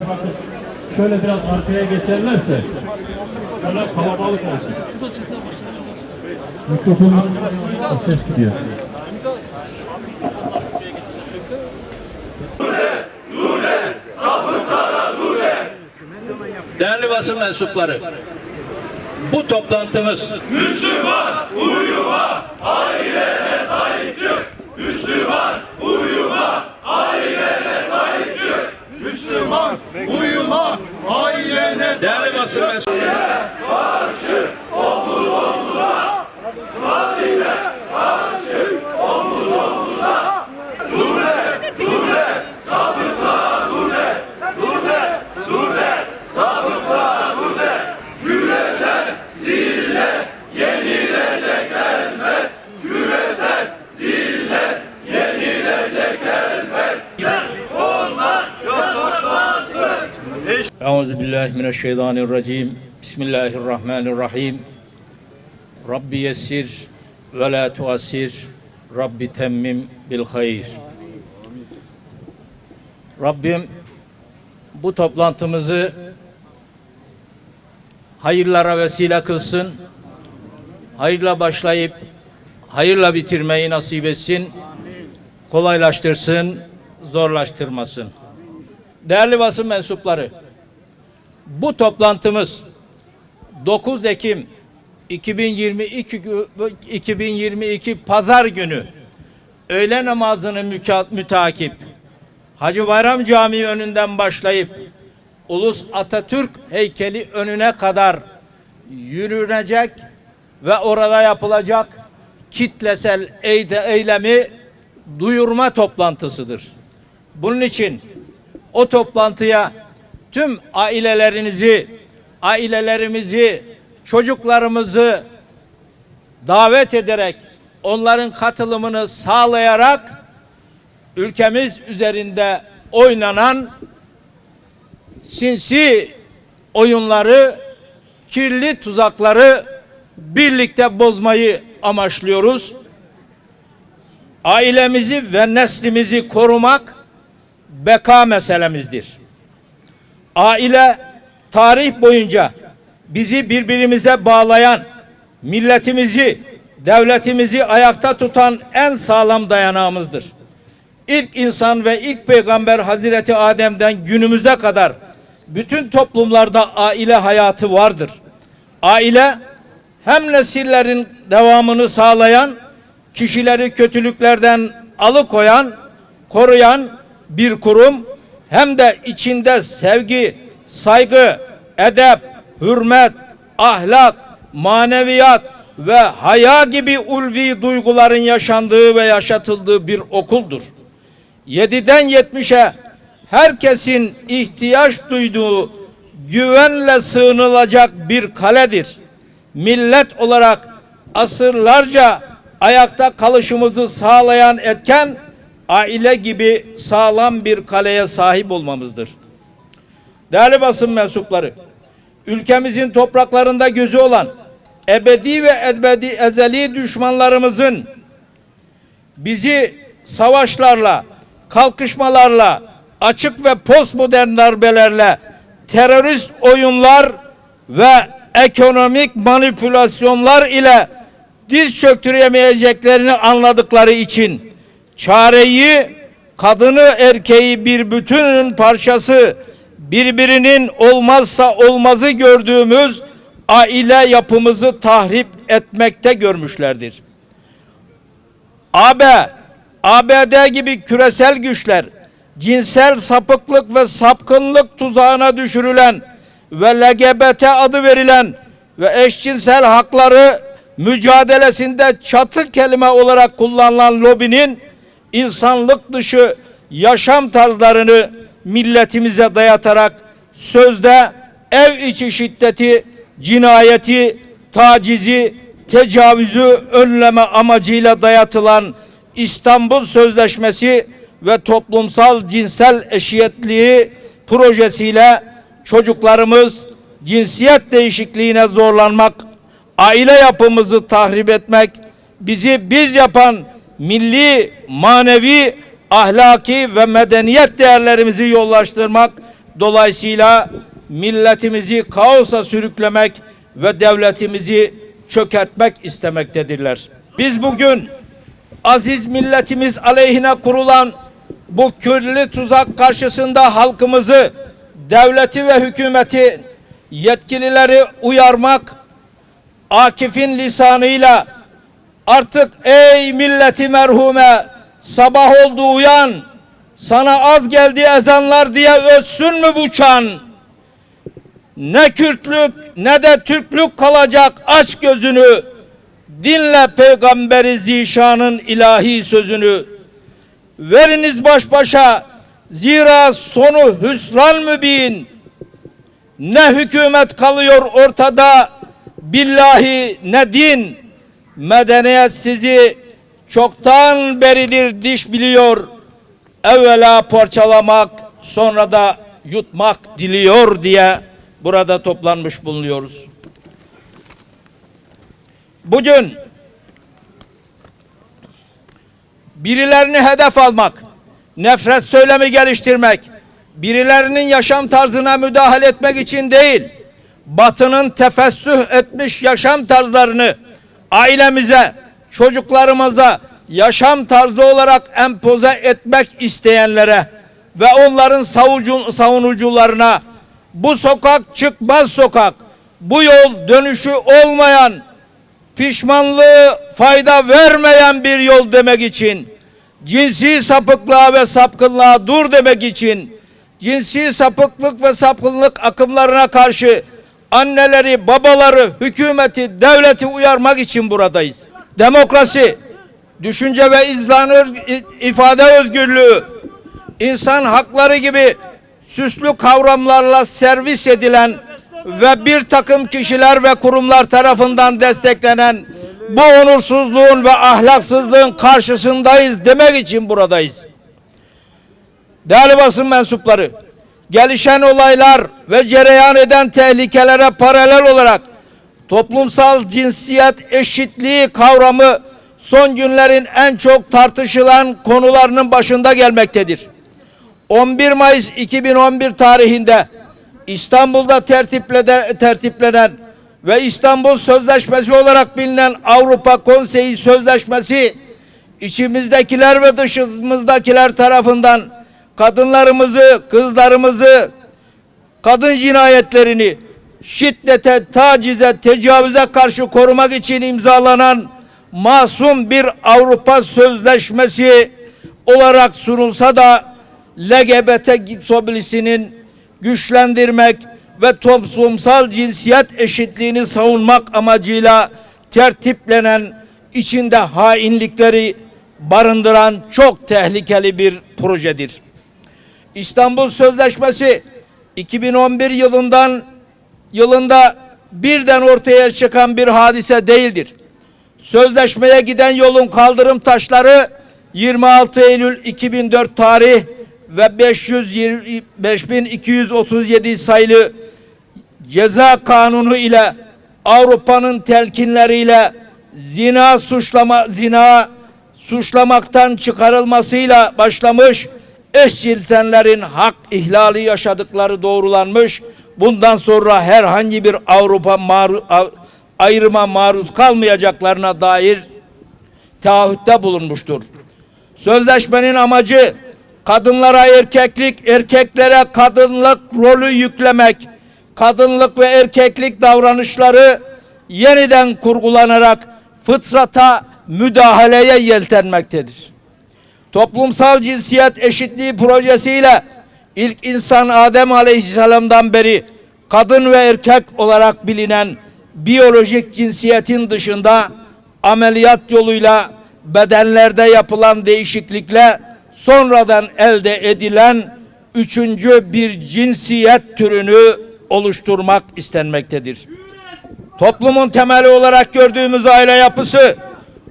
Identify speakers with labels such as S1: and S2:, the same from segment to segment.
S1: Bakın şöyle biraz arkaya geçerlerse biraz kalabalık olsun. Mikrofonun ses gidiyor.
S2: Değerli basın mensupları, bu toplantımız
S3: Uyuma ailene
S2: değerli basın mensupları Euzu billahi mineşşeytanirracim. Bismillahirrahmanirrahim. Rabbi yessir ve la tuassir. Rabbi temmim bil hayır. Rabbim bu toplantımızı hayırlara vesile kılsın. Hayırla başlayıp hayırla bitirmeyi nasip etsin. Kolaylaştırsın, zorlaştırmasın. Değerli basın mensupları, bu toplantımız 9 Ekim 2022 gü- 2022 Pazar günü öğle namazını mütakip Hacı Bayram Camii önünden başlayıp Ulus Atatürk heykeli önüne kadar yürünecek ve orada yapılacak kitlesel eylemi duyurma toplantısıdır. Bunun için o toplantıya tüm ailelerinizi, ailelerimizi, çocuklarımızı davet ederek onların katılımını sağlayarak ülkemiz üzerinde oynanan sinsi oyunları, kirli tuzakları birlikte bozmayı amaçlıyoruz. Ailemizi ve neslimizi korumak beka meselemizdir. Aile tarih boyunca bizi birbirimize bağlayan, milletimizi, devletimizi ayakta tutan en sağlam dayanağımızdır. İlk insan ve ilk peygamber Hazreti Adem'den günümüze kadar bütün toplumlarda aile hayatı vardır. Aile hem nesillerin devamını sağlayan, kişileri kötülüklerden alıkoyan, koruyan bir kurum hem de içinde sevgi, saygı, edep, hürmet, ahlak, maneviyat ve haya gibi ulvi duyguların yaşandığı ve yaşatıldığı bir okuldur. 7'den 70'e herkesin ihtiyaç duyduğu güvenle sığınılacak bir kaledir. Millet olarak asırlarca ayakta kalışımızı sağlayan etken aile gibi sağlam bir kaleye sahip olmamızdır. Değerli basın mensupları, ülkemizin topraklarında gözü olan ebedi ve ebedi ezeli düşmanlarımızın bizi savaşlarla, kalkışmalarla, açık ve postmodern darbelerle, terörist oyunlar ve ekonomik manipülasyonlar ile diz çöktüremeyeceklerini anladıkları için çareyi kadını erkeği bir bütünün parçası birbirinin olmazsa olmazı gördüğümüz aile yapımızı tahrip etmekte görmüşlerdir. AB, ABD gibi küresel güçler cinsel sapıklık ve sapkınlık tuzağına düşürülen ve LGBT adı verilen ve eşcinsel hakları mücadelesinde çatı kelime olarak kullanılan lobinin insanlık dışı yaşam tarzlarını milletimize dayatarak sözde ev içi şiddeti, cinayeti, tacizi, tecavüzü önleme amacıyla dayatılan İstanbul Sözleşmesi ve toplumsal cinsel eşitliği projesiyle çocuklarımız cinsiyet değişikliğine zorlanmak, aile yapımızı tahrip etmek, bizi biz yapan milli, manevi, ahlaki ve medeniyet değerlerimizi yollaştırmak Dolayısıyla milletimizi kaosa sürüklemek ve devletimizi çökertmek istemektedirler. Biz bugün aziz milletimiz aleyhine kurulan bu kirli tuzak karşısında halkımızı, devleti ve hükümeti yetkilileri uyarmak, Akif'in lisanıyla artık ey milleti merhume sabah oldu uyan sana az geldi ezanlar diye ötsün mü bu çan? Ne Kürtlük ne de Türklük kalacak aç gözünü. Dinle peygamberi zişanın ilahi sözünü. Veriniz baş başa zira sonu hüsran mübin. Ne hükümet kalıyor ortada billahi ne din. Medeniyet sizi çoktan beridir diş biliyor. Evvela parçalamak sonra da yutmak diliyor diye burada toplanmış bulunuyoruz. Bugün birilerini hedef almak, nefret söylemi geliştirmek, birilerinin yaşam tarzına müdahale etmek için değil, Batı'nın tefessüh etmiş yaşam tarzlarını ailemize, çocuklarımıza yaşam tarzı olarak empoze etmek isteyenlere ve onların savucu, savunucularına bu sokak çıkmaz sokak, bu yol dönüşü olmayan, pişmanlığı fayda vermeyen bir yol demek için, cinsi sapıklığa ve sapkınlığa dur demek için, cinsi sapıklık ve sapkınlık akımlarına karşı anneleri, babaları, hükümeti, devleti uyarmak için buradayız. Demokrasi, düşünce ve izlan ifade özgürlüğü, insan hakları gibi süslü kavramlarla servis edilen ve bir takım kişiler ve kurumlar tarafından desteklenen bu onursuzluğun ve ahlaksızlığın karşısındayız demek için buradayız. Değerli basın mensupları, gelişen olaylar ve cereyan eden tehlikelere paralel olarak toplumsal cinsiyet eşitliği kavramı son günlerin en çok tartışılan konularının başında gelmektedir. 11 Mayıs 2011 tarihinde İstanbul'da tertiplede, tertiplenen ve İstanbul Sözleşmesi olarak bilinen Avrupa Konseyi Sözleşmesi içimizdekiler ve dışımızdakiler tarafından kadınlarımızı, kızlarımızı, kadın cinayetlerini şiddete, tacize, tecavüze karşı korumak için imzalanan masum bir Avrupa Sözleşmesi olarak sunulsa da LGBT sobilisinin güçlendirmek ve toplumsal cinsiyet eşitliğini savunmak amacıyla tertiplenen içinde hainlikleri barındıran çok tehlikeli bir projedir. İstanbul Sözleşmesi 2011 yılından yılında birden ortaya çıkan bir hadise değildir. Sözleşmeye giden yolun kaldırım taşları 26 Eylül 2004 tarih ve 520 5237 sayılı ceza kanunu ile Avrupa'nın telkinleriyle zina suçlama zina suçlamaktan çıkarılmasıyla başlamış eşcinsellerin hak ihlali yaşadıkları doğrulanmış. Bundan sonra herhangi bir Avrupa maru, ayrıma maruz kalmayacaklarına dair taahhütte bulunmuştur. Sözleşmenin amacı kadınlara erkeklik, erkeklere kadınlık rolü yüklemek, kadınlık ve erkeklik davranışları yeniden kurgulanarak fıtrata müdahaleye yeltenmektedir. Toplumsal cinsiyet eşitliği projesiyle ilk insan Adem Aleyhisselam'dan beri kadın ve erkek olarak bilinen biyolojik cinsiyetin dışında ameliyat yoluyla bedenlerde yapılan değişiklikle sonradan elde edilen üçüncü bir cinsiyet türünü oluşturmak istenmektedir. Toplumun temeli olarak gördüğümüz aile yapısı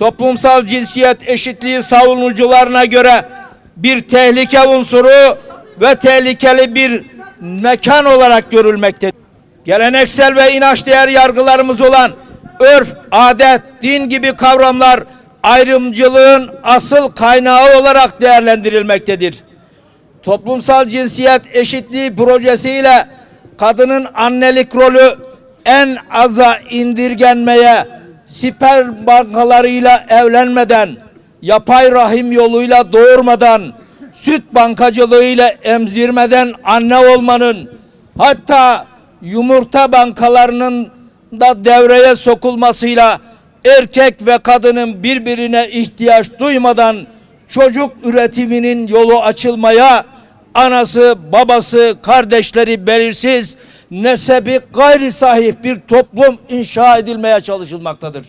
S2: toplumsal cinsiyet eşitliği savunucularına göre bir tehlike unsuru ve tehlikeli bir mekan olarak görülmektedir. Geleneksel ve inanç değer yargılarımız olan örf, adet, din gibi kavramlar ayrımcılığın asıl kaynağı olarak değerlendirilmektedir. toplumsal cinsiyet eşitliği projesiyle kadının annelik rolü en aza indirgenmeye, sperm bankalarıyla evlenmeden, yapay rahim yoluyla doğurmadan, süt bankacılığıyla emzirmeden anne olmanın, hatta yumurta bankalarının da devreye sokulmasıyla erkek ve kadının birbirine ihtiyaç duymadan çocuk üretiminin yolu açılmaya anası, babası, kardeşleri belirsiz, nesebi gayri sahih bir toplum inşa edilmeye çalışılmaktadır.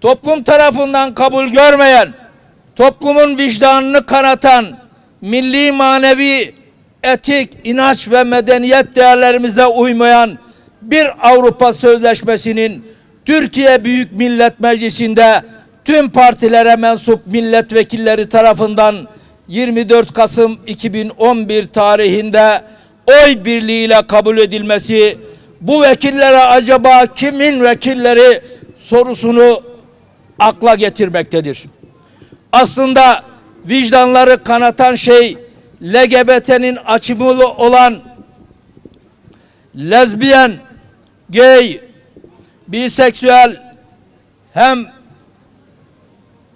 S2: Toplum tarafından kabul görmeyen, toplumun vicdanını kanatan, milli manevi, etik, inanç ve medeniyet değerlerimize uymayan bir Avrupa Sözleşmesi'nin Türkiye Büyük Millet Meclisi'nde tüm partilere mensup milletvekilleri tarafından 24 Kasım 2011 tarihinde oy birliğiyle kabul edilmesi bu vekillere acaba kimin vekilleri sorusunu akla getirmektedir. Aslında vicdanları kanatan şey LGBT'nin açımlı olan lezbiyen, gay, biseksüel hem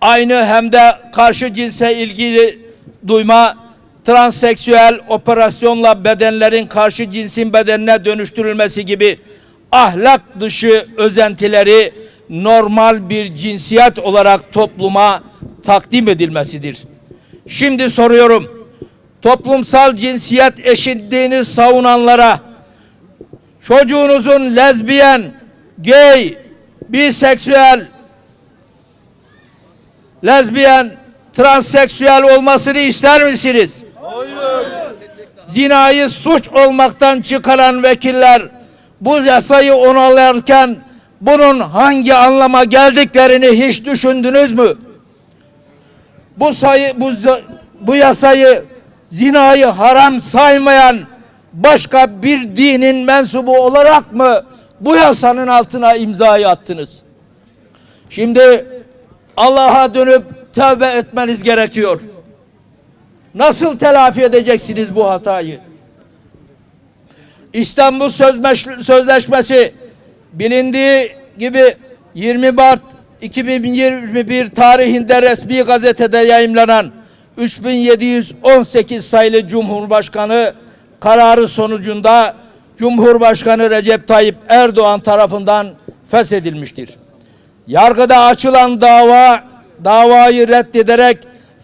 S2: aynı hem de karşı cinse ilgili duyma, transseksüel operasyonla bedenlerin karşı cinsin bedenine dönüştürülmesi gibi ahlak dışı özentileri normal bir cinsiyet olarak topluma takdim edilmesidir. Şimdi soruyorum. Toplumsal cinsiyet eşitliğini savunanlara çocuğunuzun lezbiyen, gay, biseksüel, lezbiyen, transseksüel olmasını ister misiniz? Zinayı suç olmaktan çıkaran vekiller bu yasayı onaylarken bunun hangi anlama geldiklerini hiç düşündünüz mü? Bu sayı bu bu yasayı zinayı haram saymayan başka bir dinin mensubu olarak mı bu yasanın altına imzayı attınız? Şimdi Allah'a dönüp tövbe etmeniz gerekiyor. Nasıl telafi edeceksiniz bu hatayı? İstanbul Sözleş- Sözleşmesi bilindiği gibi 20 Mart 2021 tarihinde resmi gazetede yayımlanan 3718 sayılı Cumhurbaşkanı kararı sonucunda Cumhurbaşkanı Recep Tayyip Erdoğan tarafından feshedilmiştir. Yargıda açılan dava davayı reddederek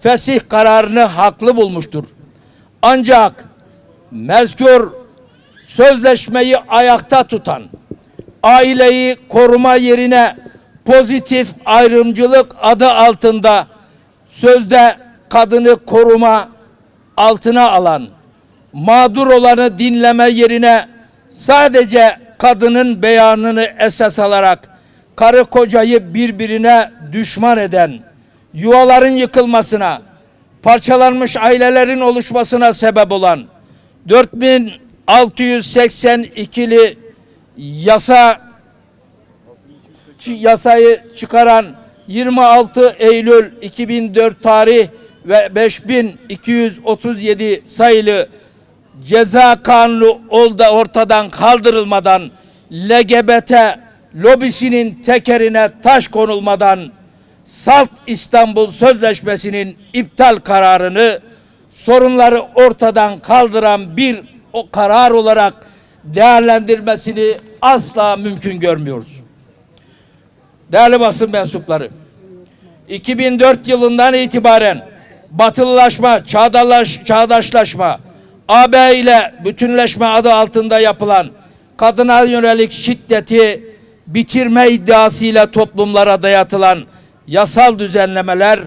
S2: fesih kararını haklı bulmuştur. Ancak mezkur sözleşmeyi ayakta tutan, aileyi koruma yerine pozitif ayrımcılık adı altında sözde kadını koruma altına alan, mağdur olanı dinleme yerine sadece kadının beyanını esas alarak karı kocayı birbirine düşman eden, yuvaların yıkılmasına, parçalanmış ailelerin oluşmasına sebep olan 4682'li yasa yasayı çıkaran 26 Eylül 2004 tarih ve 5237 sayılı ceza kanunu olda ortadan kaldırılmadan LGBT lobisinin tekerine taş konulmadan Salt İstanbul Sözleşmesi'nin iptal kararını sorunları ortadan kaldıran bir o karar olarak değerlendirmesini asla mümkün görmüyoruz. Değerli basın mensupları, 2004 yılından itibaren batılılaşma, çağdaş, çağdaşlaşma, AB ile bütünleşme adı altında yapılan kadına yönelik şiddeti bitirme iddiasıyla toplumlara dayatılan yasal düzenlemeler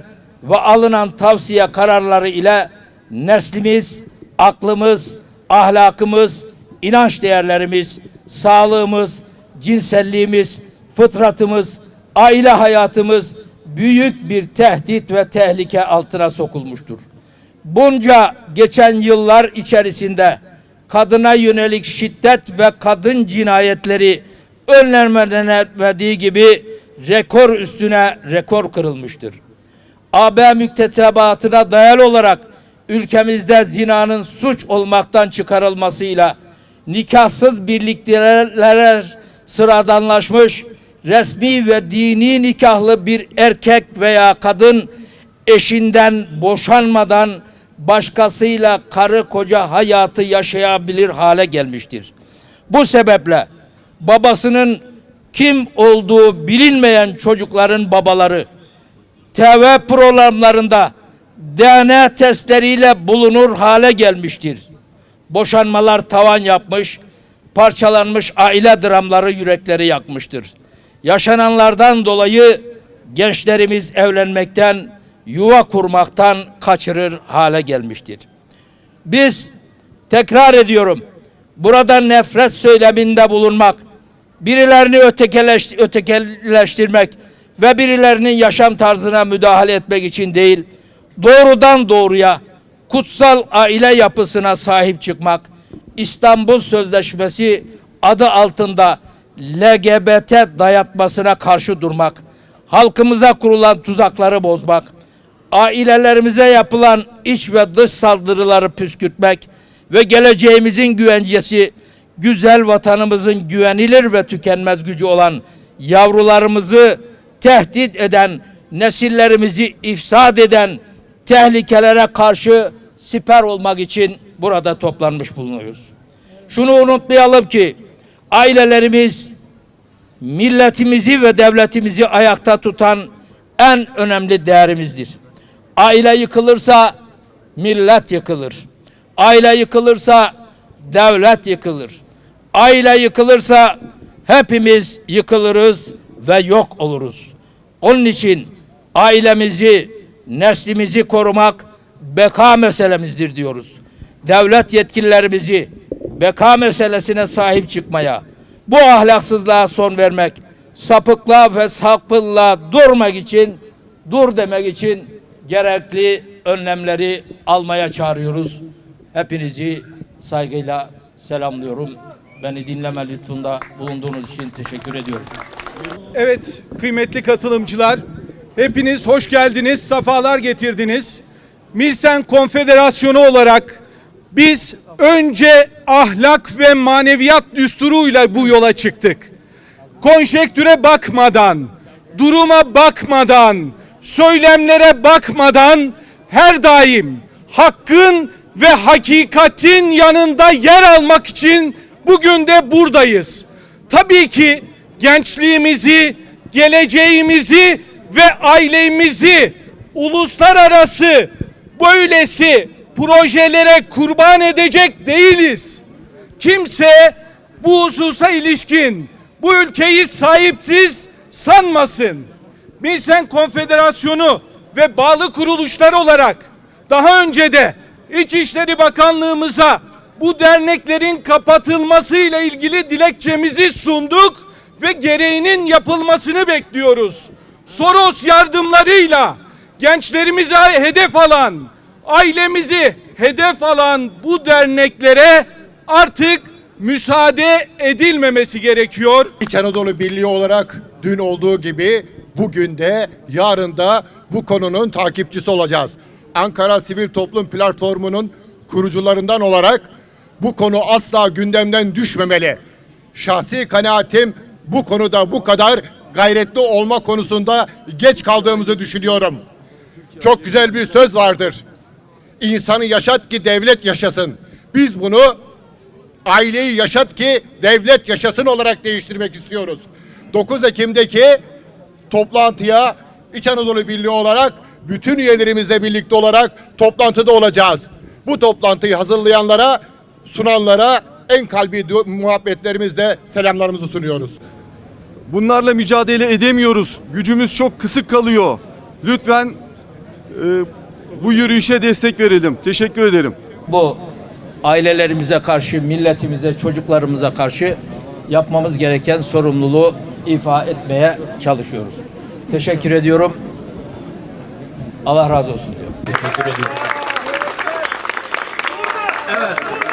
S2: ve alınan tavsiye kararları ile neslimiz, aklımız, ahlakımız, inanç değerlerimiz, sağlığımız, cinselliğimiz, fıtratımız, aile hayatımız büyük bir tehdit ve tehlike altına sokulmuştur. Bunca geçen yıllar içerisinde kadına yönelik şiddet ve kadın cinayetleri önlenmediği gibi rekor üstüne rekor kırılmıştır. AB müktesebatına dayalı olarak ülkemizde zinanın suç olmaktan çıkarılmasıyla nikahsız birliklere sıradanlaşmış resmi ve dini nikahlı bir erkek veya kadın eşinden boşanmadan başkasıyla karı koca hayatı yaşayabilir hale gelmiştir. Bu sebeple babasının kim olduğu bilinmeyen çocukların babaları TV programlarında DNA testleriyle bulunur hale gelmiştir. Boşanmalar tavan yapmış, parçalanmış aile dramları yürekleri yakmıştır. Yaşananlardan dolayı gençlerimiz evlenmekten, yuva kurmaktan kaçırır hale gelmiştir. Biz tekrar ediyorum. Burada nefret söyleminde bulunmak, birilerini ötekeleş, ve birilerinin yaşam tarzına müdahale etmek için değil, doğrudan doğruya kutsal aile yapısına sahip çıkmak, İstanbul Sözleşmesi adı altında LGBT dayatmasına karşı durmak, halkımıza kurulan tuzakları bozmak, ailelerimize yapılan iç ve dış saldırıları püskürtmek ve geleceğimizin güvencesi güzel vatanımızın güvenilir ve tükenmez gücü olan yavrularımızı tehdit eden, nesillerimizi ifsad eden tehlikelere karşı siper olmak için burada toplanmış bulunuyoruz. Şunu unutmayalım ki ailelerimiz milletimizi ve devletimizi ayakta tutan en önemli değerimizdir. Aile yıkılırsa millet yıkılır. Aile yıkılırsa devlet yıkılır. Aile yıkılırsa hepimiz yıkılırız ve yok oluruz. Onun için ailemizi, neslimizi korumak beka meselemizdir diyoruz. Devlet yetkililerimizi beka meselesine sahip çıkmaya, bu ahlaksızlığa son vermek, sapıklığa ve sapıklığa durmak için, dur demek için gerekli önlemleri almaya çağırıyoruz. Hepinizi saygıyla selamlıyorum. Beni dinleme lütfunda bulunduğunuz için teşekkür ediyorum.
S4: Evet kıymetli katılımcılar hepiniz hoş geldiniz, safalar getirdiniz. Milsen Konfederasyonu olarak biz önce ahlak ve maneviyat düsturuyla bu yola çıktık. Konjektüre bakmadan, duruma bakmadan, söylemlere bakmadan her daim hakkın ve hakikatin yanında yer almak için bugün de buradayız. Tabii ki gençliğimizi, geleceğimizi ve ailemizi uluslararası böylesi projelere kurban edecek değiliz. Kimse bu hususa ilişkin bu ülkeyi sahipsiz sanmasın. Milsen Konfederasyonu ve bağlı kuruluşlar olarak daha önce de İçişleri Bakanlığımıza bu derneklerin kapatılması ile ilgili dilekçemizi sunduk ve gereğinin yapılmasını bekliyoruz. Soros yardımlarıyla gençlerimize hedef alan, ailemizi hedef alan bu derneklere artık müsaade edilmemesi gerekiyor.
S5: İç Anadolu Birliği olarak dün olduğu gibi bugün de yarın da bu konunun takipçisi olacağız. Ankara Sivil Toplum Platformu'nun kurucularından olarak bu konu asla gündemden düşmemeli. Şahsi kanaatim bu konuda bu kadar gayretli olma konusunda geç kaldığımızı düşünüyorum. Çok güzel bir söz vardır. İnsanı yaşat ki devlet yaşasın. Biz bunu aileyi yaşat ki devlet yaşasın olarak değiştirmek istiyoruz. 9 Ekim'deki toplantıya İç Anadolu Birliği olarak bütün üyelerimizle birlikte olarak toplantıda olacağız. Bu toplantıyı hazırlayanlara, sunanlara en kalbi muhabbetlerimizle selamlarımızı sunuyoruz.
S6: Bunlarla mücadele edemiyoruz. Gücümüz çok kısık kalıyor. Lütfen e, bu yürüyüşe destek verelim. Teşekkür ederim.
S2: Bu ailelerimize karşı, milletimize, çocuklarımıza karşı yapmamız gereken sorumluluğu ifa etmeye çalışıyoruz. Teşekkür ediyorum. Allah razı olsun diyorum.
S1: Teşekkür ediyorum. Evet.